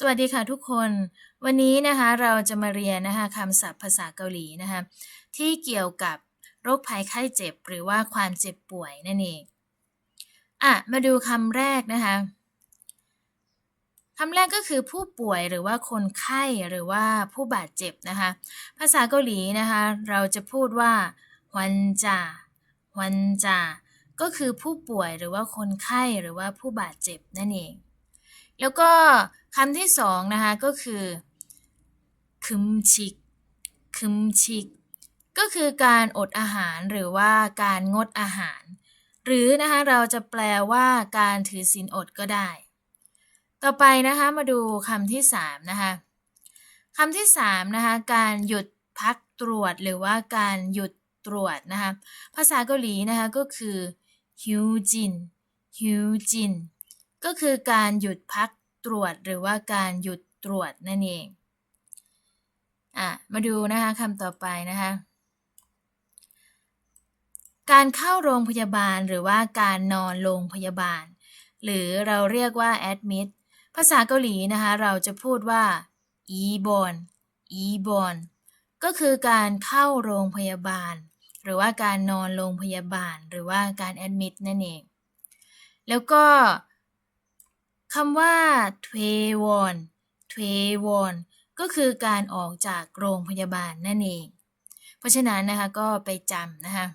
สวัสดีค่ะทุกคน วันนี้นะคะเราจะมาเรียนนะคะคำศัพท์ภาษาเกาหลีนะคะที่เกี่ยวกับโรคภัยไข้เจ็บ หรือว่าความเจ็บป่วยนั่นเองอะมาดูคำแรกนะคะคำแรกก็คือผู้ป่วยหรือว่าคนไข้หรือว่าผู้บาดเจ็บนะคะภาษาเกาหลีนะคะเราจะพูดว่าฮวันจาฮวันจาก็คือผู้ป่วยหรือว่าคนไข้หรือว่าผู้บาดเจ็บนั่นเอง แล้วก็คำที่สองนะคะก็คือคึมชิกคึมชิก ก็คือการอดอาหารหรือว่าการงดอาหาร หรือนะคะเราจะแปลว่าการถือศีลอดก็ได้ ต่อไปนะคะมาดูคำที่สามนะคะคำที่สามนะคะการหยุดพักตรวจหรือว่าการหยุดตรวจนะคะภาษาเกาหลีนะคะก็คือฮิวจินฮิวจิน ก็คือการหยุดพักตรวจหรือว่าการหยุดตรวจนั่นเอง อะ มาดูนะคะคำต่อไปนะคะ การเข้าโรงพยาบาลหรือว่าการนอนโรงพยาบาล หรือเราเรียกว่า admit ภาษาเกาหลีนะคะ เราจะพูดว่า e b o n e b o n ก็คือการเข้าโรงพยาบาล หรือว่าการนอนโรงพยาบาล หรือว่าการ admit นั่นเอง แล้วก็ คำว่าเทวอนเทวอนก็คือการออกจากโรงพยาบาลนั่นเอง เพราะฉะนั้นนะคะก็ไปจำนะคะ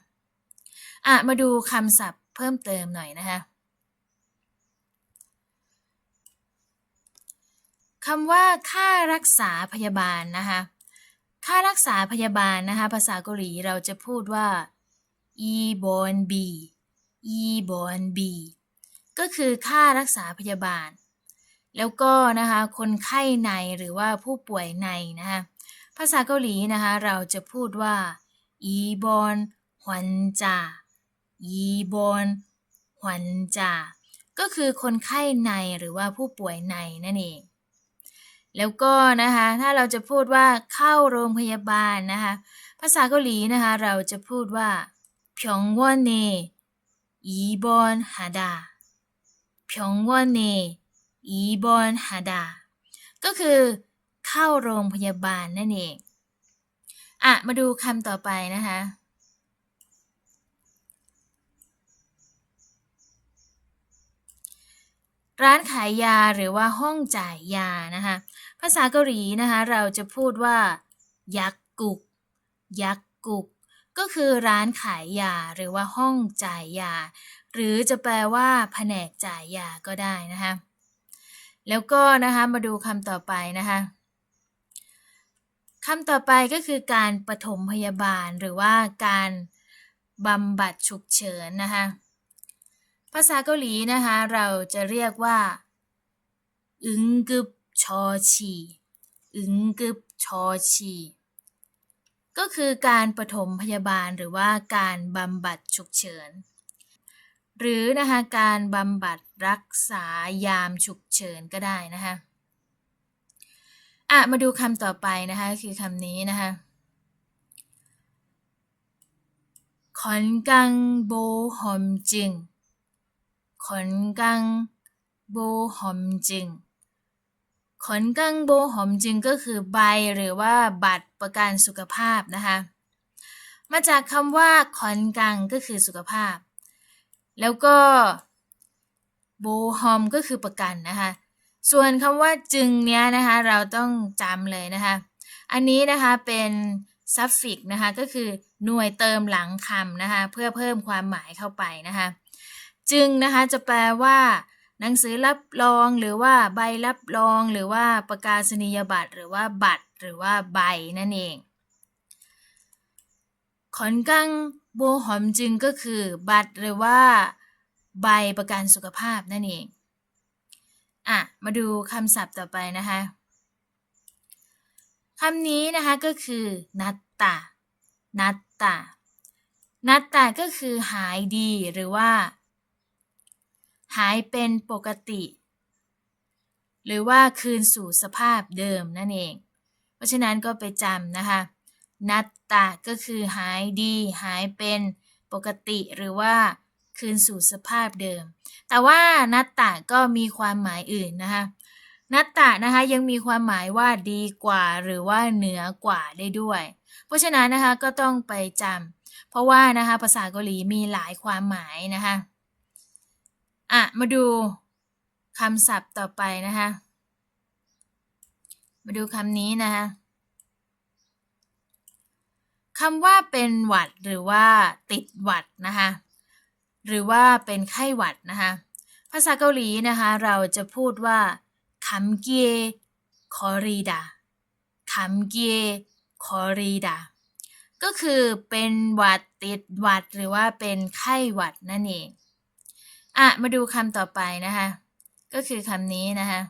อะมาดูคำศัพท์เพิ่มเติมหน่อยนะคะคำว่าค่ารักษาพยาบาลนะคะค่ารักษาพยาบาลนะคะภาษาเกาหลีเราจะพูดว่าอีบอนบีอีบอนบี ก็คือค่ารักษาพยาบาล แล้วก็นะคะคนไข้ในหรือว่าผู้ป่วยในนะคะภาษาเกาหลีนะคะเราจะพูดว่าอีบอนหวันจาอีบอนหวันจาก็คือคนไข้ในหรือว่าผู้ป่วยในนั่นเอง แล้วก็นะคะถ้าเราจะพูดว่าเข้าโรงพยาบาลนะคะภาษาเกาหลีนะคะเราจะพูดว่าพยองวอนเนอีบอนฮาดา 병원에 입원하다 ก็คือเข้าโรงพยาบาลนั่นเอง อ่ะ มาดูคำต่อไปนะคะ ร้านขายยาหรือว่าห้องจ่ายยานะคะ ภาษาเกาหลีนะคะ เราจะพูดว่า ยักกุก ยักกุก ก็คือร้านขายยาหรือว่าห้องจ่ายยา หรือจะแปลว่าแผนกจ่ายยาก็ได้นะคะ แล้วก็นะคะมาดูคำต่อไปนะคะคำต่อไปก็คือการปฐมพยาบาลหรือว่าการบำบัดฉุกเฉินนะคะภาษาเกาหลีนะคะเราจะเรียกว่าอึงกึบชอชีอึงกึบชอชีก็คือการปฐมพยาบาลหรือว่าการบำบัดฉุกเฉิน หรือนะคะการบำบัดรักษายามฉุกเฉินก็ได้นะคะอะมาดูคำต่อไปนะคะคือคำนี้นะคะขอนกังโบหอมจึงขอนกังโบหอมจึงขอนกังโบหอมจึงก็คือใบหรือว่าบัตรประกันสุขภาพนะคะ มาจากคำว่าขอนกังก็คือสุขภาพ แล้วก็โบฮอมก็คือประกันนะคะ ส่วนคำว่าจึงเนี้ยนะคะเราต้องจำเลยนะคะ อันนี้นะคะเป็นซัฟฟิกนะคะก็คือหน่วยเติมหลังคำนะคะเพื่อเพิ่มความหมายเข้าไปนะคะ จึงนะคะจะแปลว่า หนังสือรับรองหรือว่าใบรับรอง หรือว่าประกาศนียบัตร หรือว่าบัตร หรือว่าใบนั่นเอง ขอนกังโบหอมจึงก็คือบัตรหรือว่าใบประกันสุขภาพนั่นเอง อะ มาดูคำศัพท์ต่อไปนะคะคำนี้นะคะก็คือนัตตา นัตตา นัตตาก็คือหายดีหรือว่า หายเป็นปกติ หรือว่าคืนสู่สภาพเดิมนั่นเอง เพราะฉะนั้นก็ไปจำนะคะ นัตตาก็คือหายดี หายเป็นปกติหรือว่าคืนสู่สภาพเดิม แต่ว่านัตตาก็มีความหมายอื่นนะคะนัตตะนะคะยังมีความหมายว่าดีกว่าหรือว่าเหนือกว่าได้ด้วย เพราะฉะนั้นนะคะก็ต้องไปจำเพราะว่านะคะภาษาเกาหลีมีหลายความหมายนะคะอะมาดูคำศัพท์ต่อไปนะคะมาดูคำนี้นะคะ คำว่าเป็นหวัดหรือว่าติดหวัดนะคะหรือว่าเป็นไข้หวัดนะคะภาษาเกาหลีนะคะเราจะพูดว่าคัมเกียคอรีดาคัมเกียคอรีดาก็คือเป็นหวัดติดหวัดหรือว่าเป็นไข้หวัดนั่นเองอะมาดูคำต่อไปนะคะก็คือคำนี้นะคะ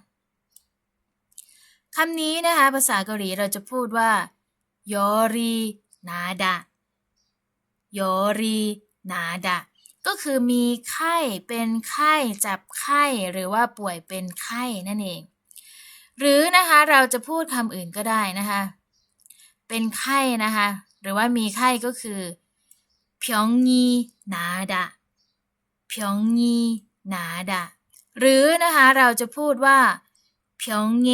คำนี้นะคะภาษาเกาหลีเราจะพูดว่ายอรี nada yori nada ก็คือมีไข้เป็นไข้จับไข้หรือว่าป่วยเป็นไข้นั่นเอง หรือนะคะเราจะพูดคำอื่นก็ได้นะคะ เป็นไข้นะคะหรือว่ามีไข้ก็คือพยองยีนาดะพยองยีนาดะหรือนะคะเราจะพูดว่าพยองเง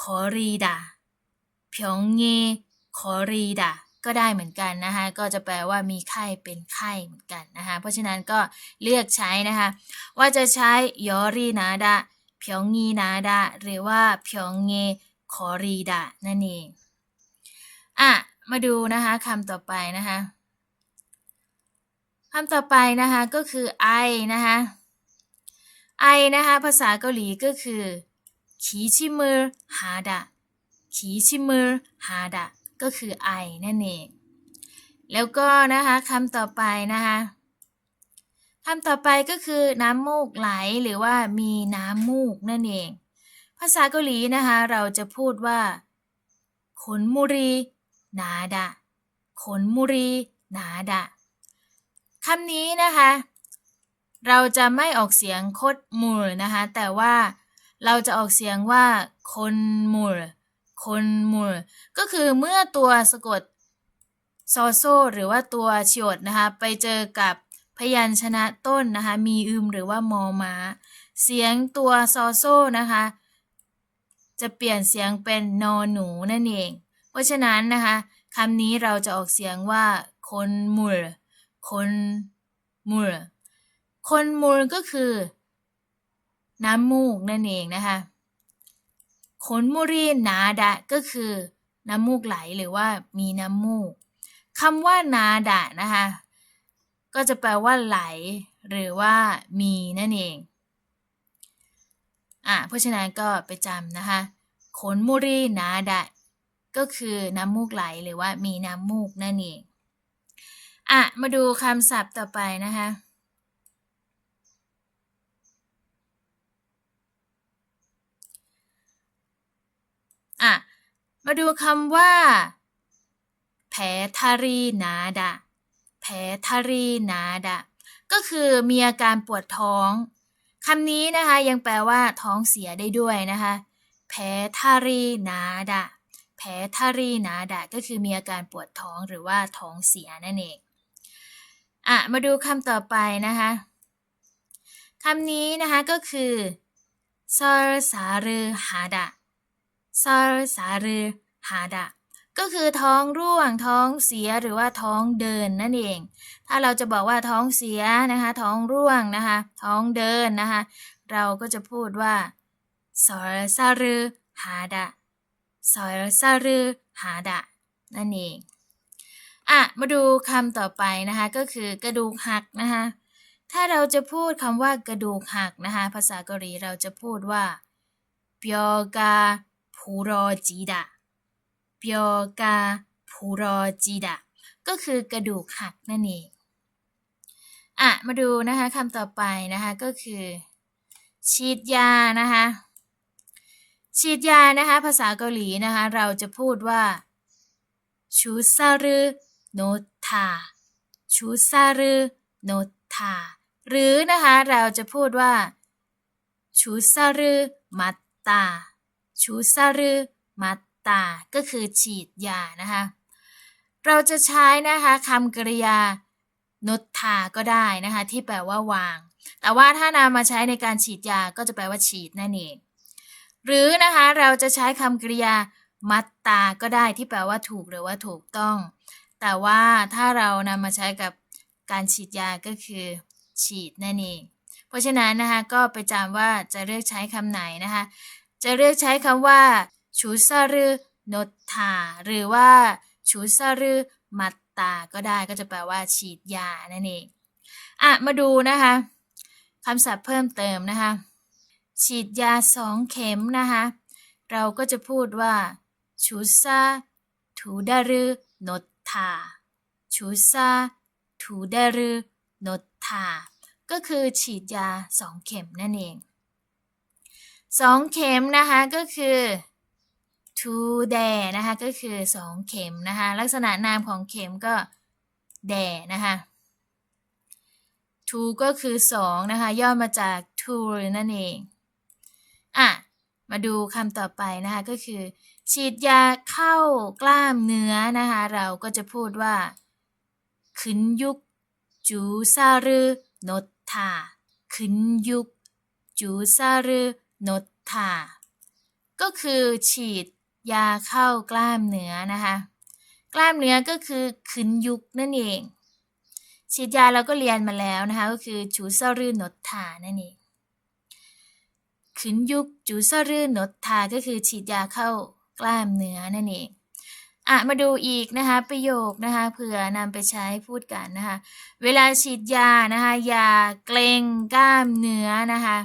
คอรีดาพยองเงคอรีดา ก็ได้เหมือนกันนะคะก็จะแปลว่ามีไข้เป็นไข้เหมือนกันนะคะเพราะฉะนั้นก็เลือกใช้นะคะว่าจะใช้ยอรีนาดาเพียงงีนาดาหรือว่าเพียงเงคอรีดานั่นเองอะมาดูนะคะคำต่อไปนะคะคำต่อไปนะคะก็คือไอนะคะไอนะคะภาษาเกาหลีก็คือขีชิมือฮาดะขีชิมือฮาดะ ก็คือไอนั่นเอง แล้วก็นะคะคำต่อไปนะคะคำต่อไปก็คือน้ำมูกไหลหรือว่ามีน้ำมูกนั่นเอง ภาษาเกาหลีนะคะเราจะพูดว่า ขนมุรีนาดะขนมุรีนาดะคำนี้นะคะ เราจะไม่ออกเสียงคดมูลนะคะ แต่ว่าเราจะออกเสียงว่าคนมูล คนมูลก็คือเมื่อตัวสะกดซอโซหรือว่าตัวชดนะคะไปเจอกับพยัญชนะต้นนะคะมีอึมหรือว่ามอมาเสียงตัวซอโซนะคะจะเปลี่ยนเสียงเป็นนอหนูนั่นเอง เพราะฉะนั้นนะคะคำนี้เราจะออกเสียงว่าคนมูลคนมูลคนมูลก็คือ น้ำมูกนั่นเองนะคะ ขนมุรีนาดะก็คือน้ำมูกไหลหรือว่ามีน้ำมูกคำว่านาดะนะคะก็จะแปลว่าไหล หรือว่ามีนั่นเองอะเพราะฉะนั้นก็ไปจำนะคะขนมุรีนาดะก็คือน้ำมูกไหลหรือว่ามีน้ำมูกนั่นเองอะมาดูคำศัพท์ต่อไปนะคะอะ มาดูคำว่า แผลทารีนาดะแผลทารีนาดะก็คือมีอาการปวดท้องคำนี้นะคะยังแปลว่าท้องเสียได้ด้วยนะคะแผลทารีนาดะแผลทารีนาดะก็คือมีอาการปวดท้องหรือว่าท้องเสียนั่นเองอะมาดูคำต่อไปนะคะคำนี้นะคะก็คือซอร์สารือฮาดะซาร์สารือ ฮาดะ ก็คือท้องร่วงท้องเสียหรือว่าท้องเดินนั่นเอง ถ้าเราจะบอกว่าท้องเสียนะคะ ท้องร่วงนะคะ ท้องเดินนะคะ เราก็จะพูดว่าซอร์สารือฮาดะซอร์สารือฮาดะนั่นเองอะมาดูคำต่อไปนะคะ ก็คือกระดูกหักนะคะ ถ้าเราจะพูดคำว่ากระดูกหักนะคะ ภาษาเกาหลีเราจะพูดว่าเปียวกาผูโรจีดะ เปีอกาผูรอจีดะก็คือกระดูกหักนั่นเองอะมาดูนะคะคำต่อไปนะคะก็คือ ฉีดยานะคะฉีดยานะคะภาษาเกาหลีนะคะเราจะพูดว่าชูซารุโนทาชูซารุโนทาหรือนะคะเราจะพูดว่าชูซารุมัตตาชูซารุมัต ตา ก็คือฉีดยานะคะ เราจะใช้นะคะคำกริยานุทาก็ได้นะคะ ที่แปลว่าวาง แต่ว่าถ้านำมาใช้ในการฉีดยาก็จะแปลว่าฉีดนั่นเอง หรือนะคะเราจะใช้คำกริยามัตตาก็ได้ที่แปลว่าถูกหรือว่าถูกต้อง แต่ว่าถ้าเรานำมาใช้กับการฉีดยาก็คือ ฉีดนั่นเอง เพราะฉะนั้นนะคะก็ไปจำว่าจะเลือกใช้คำไหนนะคะ จะเลือกใช้คำว่า ชูซารึโนทาหรือว่าชูซารึมัตตาก็ได้ก็จะแปลว่าฉีดยานั่นเองอะมาดูนะคะคำศัพท์เพิ่มเติมนะคะ ฉีดยาสองเข็มนะคะเราก็จะพูดว่าชูซาทูดารึโนทาชูซาทูดารึโนทาก็คือฉีดยาสองเข็มนั่นเองสองเข็มนะคะก็คือ ทูแดนะคะก็คือสองเข็มนะคะลักษณะนามของเข็มก็แดนะคะทูก็คือสองนะคะ ย่อมาจากทูนั่นเองอะมาดูคำต่อไปนะคะก็คือ ฉีดยาเข้ากล้ามเนื้อนะคะเราก็จะพูดว่าขึ้นยุกจูซารึโนทาขึ้นยุกจูซารึโนทาก็คือฉีด ยาเข้ากล้ามเนื้อนะคะ กล้ามเนื้อก็คือขึ้นยุกนั่นเอง ฉีดยาเราก็เรียนมาแล้วนะคะ ก็คือจูซารืนดทานั่นเองขึ้นยุกจูซารืนดทาก็คือฉีดยาเข้ากล้ามเนื้อนั่นเองอะมาดูอีกนะคะประโยคนะคะเผื่อนำไปใช้พูดกันนะคะ เวลาฉีดยานะคะยาเกรงกล้ามเนื้อนะคะ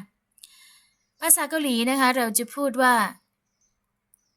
ภาษาเกาหลีนะคะ เราจะพูดว่า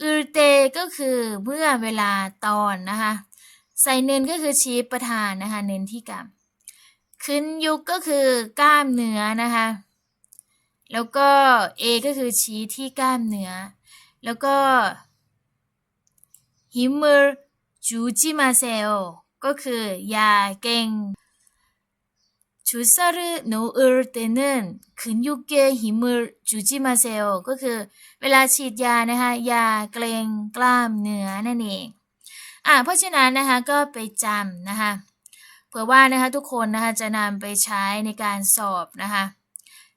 อือเตก็คือเมื่อเวลาตอนนะคะใส่เน้นก็คือชี้ประธานนะคะ เน้นที่กรรมขึ้นยุกก็คือกล้ามเนื้อนะคะ แล้วก็เอก็คือชี้ที่กล้ามเนื้อ แล้วก็ฮิมเมอร์จูจิมาเซลก็คือยาเก่ง 주사를 놓을 때는 근육에 힘을 주지 마세요. ก็คือเวลาฉีดยานะคะยาเกรงกล้ามเนื้อนั่นเอง อ่ะเพราะฉะนั้นนะคะก็ไปจำนะคะ เผื่อว่านะคะทุกคนนะคะจะนำไปใช้ในการสอบนะคะ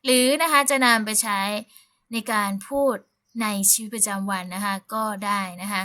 หรือนะคะจะนำไปใช้ในการพูดในชีวิตประจำวันนะคะก็ได้นะคะ